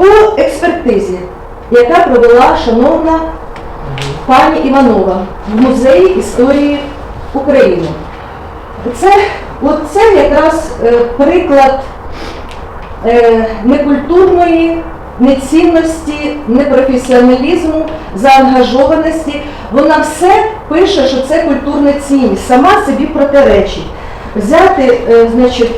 По експертизі, яка провела шановна пані Іванова в музеї історії України. Це, от це якраз е, приклад е, некультурної, нецінності, непрофесіоналізму, заангажованості. Вона все пише, що це культурна цінність, сама собі протиречить. Взяти, е, значить,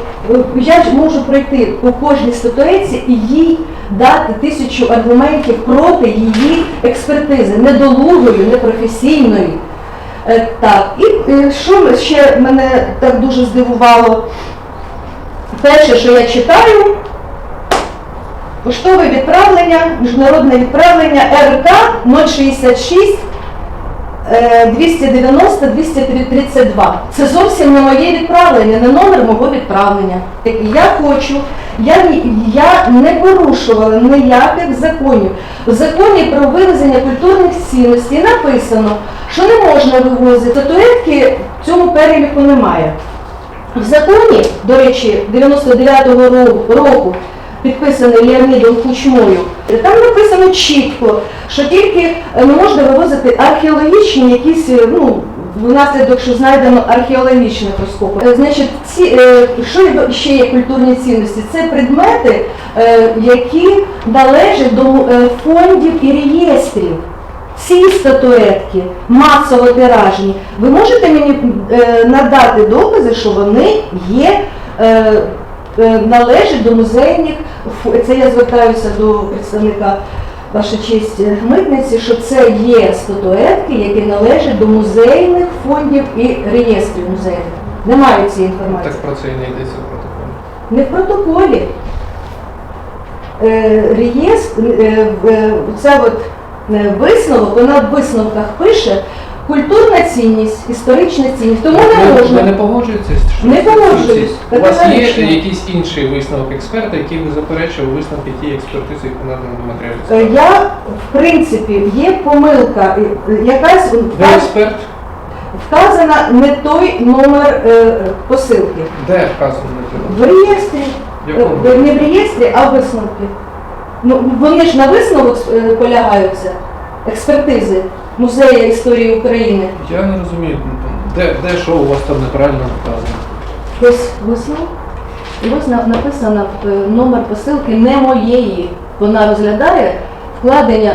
я ж можу пройти по кожній статуетці і їй дати тисячу аргументів проти її експертизи, недолугої, непрофесійної. Е, Так, і е, що ще мене так дуже здивувало? Перше, що я читаю, поштове відправлення, міжнародне відправлення РК 066 е, 290 232. Це зовсім не моє відправлення, не номер мого відправлення. Я хочу, я, я не порушувала ніяких законів. В законі про вивезення культурних цінностей написано, що не можна вивозити. Статуетки в цьому переліку немає. В законі, до речі, 99-го року, підписаний Леонідом Кучмою, там написано чітко, що тільки е, не можна вивозити археологічні якісь, е, ну, внаслідок, що знайдено археологічних розкопок. Е, Значить, ці, е, що ще є культурні цінності? Це предмети, е, які належать до е, фондів і реєстрів. Ці статуетки масово тиражні. Ви можете мені е, надати докази, що вони є, е, е, до музейних, це я звертаюся до представника Ваша честь е, митниці, що це є статуетки, які належать до музейних фондів і реєстрів музейних. Немає цієї інформації. Так про це і не йдеться в протоколі. Не в протоколі. Е, реєстр, це от висновок, вона в висновках пише культурна цінність, історична цінність. Тому не Ви- Ви не погоджуєтеся? Не погоджуюсь, У вас є якийсь інший висновок експерта, який би заперечив висновки тієї експертизи, яку надано до матеріалів Е. Я, в принципі, є помилка, е, якась Ви експерт? вказана не той номер е, посилки. Де вказано на В реєстрі, е, якому? не в реєстрі, а в висновки. Ну, вони ж на висновок е, полягаються, експертизи Музею історії України. Я не розумію, де, де що у вас там неправильно вказано? Ось висновок. І ось на- написано е, номер посилки не моєї. Вона розглядає вкладення,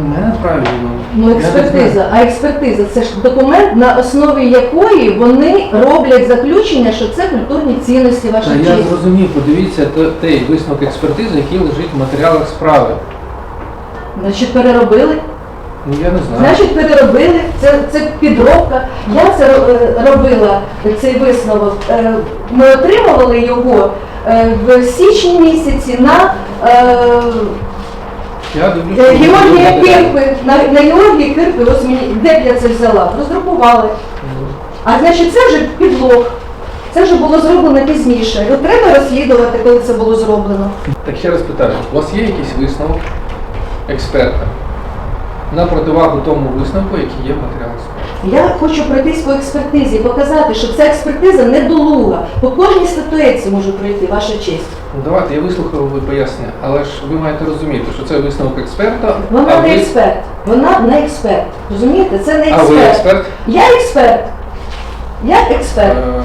У мене правильно. ну Я не знаю. експертиза. А експертиза це ж документ, на основі якої вони роблять заключення, що це культурні цінності Та я честь. зрозумів, подивіться то- той висновок експертизи, який лежить в матеріалах справи. Значить, переробили. Ну я не знаю. Значить, переробили, це, це підробка. Я це е, робила, цей висновок. Е, Ми отримували його е, в січні місяці на е, я дивлюся. е, Георгія. Кирпи. На, на Георгії Кирпи, ось мені, де б я це взяла? Роздрукували. А значить, це вже підлог. Це вже було зроблено пізніше. Його треба розслідувати, коли це було зроблено. Так ще раз питаю, у вас є якийсь висновок експерта на противагу тому висновку, який є в матеріалах справи? Я хочу пройтись по експертизі і показати, що ця експертиза недолуга. По кожній статуетці можу пройти, ваша честь. Ну давайте, я вислухав ви пояснення, але ж ви маєте розуміти, що це висновок експерта, Вона а не ви, експерт. Вона не експерт. Розумієте? Це не а ви експерт. експерт. Я експерт. Я експерт. Е,